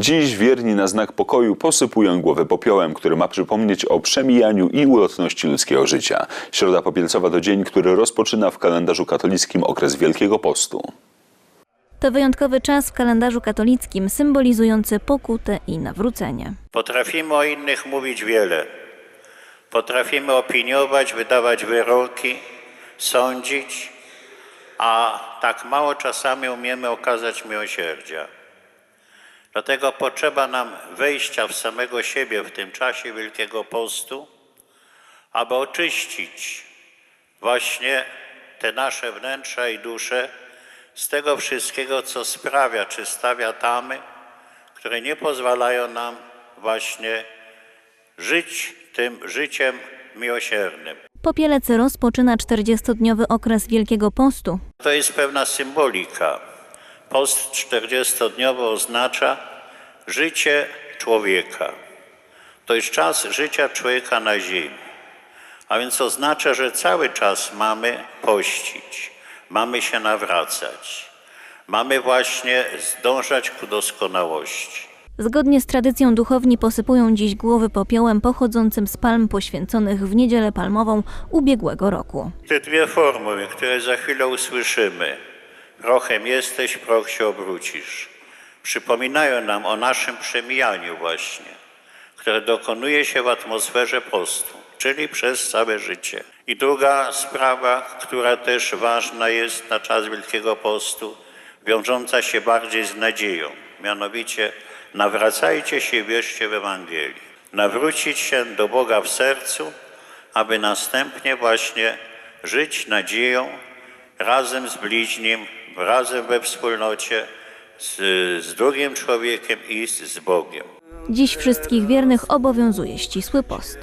Dziś wierni na znak pokoju posypują głowę popiołem, który ma przypomnieć o przemijaniu i ulotności ludzkiego życia. Środa Popielcowa to dzień, który rozpoczyna w kalendarzu katolickim okres Wielkiego Postu. To wyjątkowy czas w kalendarzu katolickim symbolizujący pokutę i nawrócenie. Potrafimy o innych mówić wiele. Potrafimy opiniować, wydawać wyroki, sądzić, a tak mało czasami umiemy okazać miłosierdzia. Dlatego potrzeba nam wejścia w samego siebie w tym czasie Wielkiego Postu, aby oczyścić właśnie te nasze wnętrza i dusze z tego wszystkiego, co sprawia czy stawia tamy, które nie pozwalają nam właśnie żyć tym życiem miłosiernym. Popielec rozpoczyna 40-dniowy okres Wielkiego Postu. To jest pewna symbolika. Post 40-dniowy oznacza życie człowieka. To jest czas życia człowieka na ziemi. A więc oznacza, że cały czas mamy pościć, mamy się nawracać, mamy właśnie zdążać ku doskonałości. Zgodnie z tradycją duchowni posypują dziś głowy popiołem pochodzącym z palm poświęconych w niedzielę palmową ubiegłego roku. Te dwie formuły, które za chwilę usłyszymy, prochem jesteś, proch się obrócisz, przypominają nam o naszym przemijaniu właśnie, które dokonuje się w atmosferze postu, czyli przez całe życie. I druga sprawa, która też ważna jest na czas Wielkiego Postu, wiążąca się bardziej z nadzieją, mianowicie nawracajcie się i wierzcie w Ewangelię. Nawrócić się do Boga w sercu, aby następnie właśnie żyć nadzieją razem z bliźnim, razem we wspólnocie z, z drugim człowiekiem i z, Bogiem. Dziś wszystkich wiernych obowiązuje ścisły post.